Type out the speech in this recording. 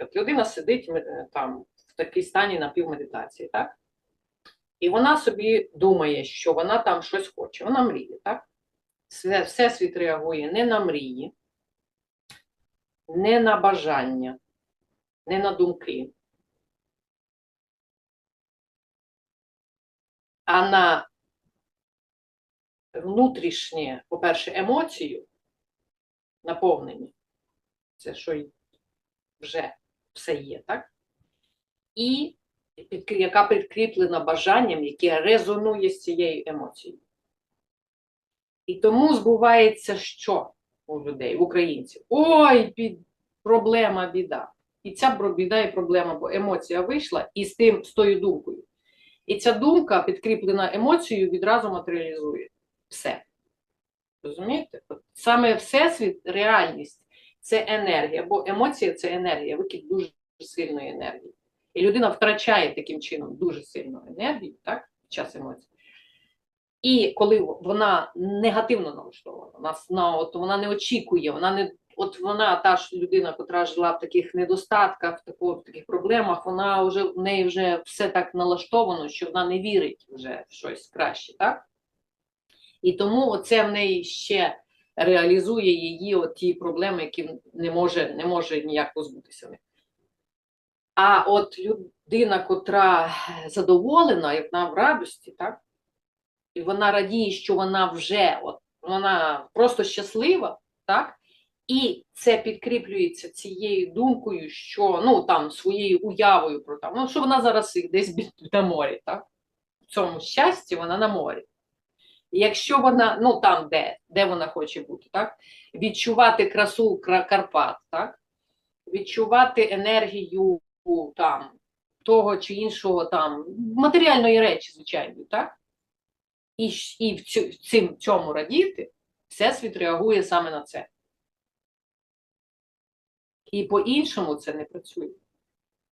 От людина сидить е, там в такій стані напівмедитації, так? І вона собі думає, що вона там щось хоче, вона мріє, так? Всесвіт реагує не на мрії, не на бажання, не на думки, а на внутрішнє, по-перше, емоцію, наповнення. Це що вже все є, так? І яка підкріплена бажанням, яке резонує з цією емоцією. І тому збувається що у людей, в українців? Ой, бід, проблема, біда. І ця біда і проблема, бо емоція вийшла і з тим, з тою думкою. І ця думка, підкріплена емоцією, відразу матеріалізує все. Розумієте? От Саме Всесвіт, реальність це енергія, бо емоція це енергія, викид дуже сильної енергії. І людина втрачає таким чином дуже сильну енергію, так, під час емоцій. І коли вона негативно налаштована, вона, вона, от, вона не очікує, вона не. От вона, та ж людина, яка жила в таких недостатках, в, тако, в таких проблемах, вона вже в неї вже все так налаштовано, що вона не вірить вже в щось краще, так? І тому це в неї ще реалізує її от ті проблеми, які не може, не може ніяк позбутися. А от людина, котра задоволена, і вона в радості, так? І вона радіє, що вона вже от, вона просто щаслива, так? І це підкріплюється цією думкою, що ну там своєю уявою про там, ну що вона зараз десь на морі, так? В цьому щасті вона на морі. Якщо вона, ну там де, де вона хоче бути, так? Відчувати красу Карпат, так? Відчувати енергію там того чи іншого там матеріальної речі, звичайно, так? І, і в цим цьому радіти, всесвіт реагує саме на це. І по-іншому це не працює.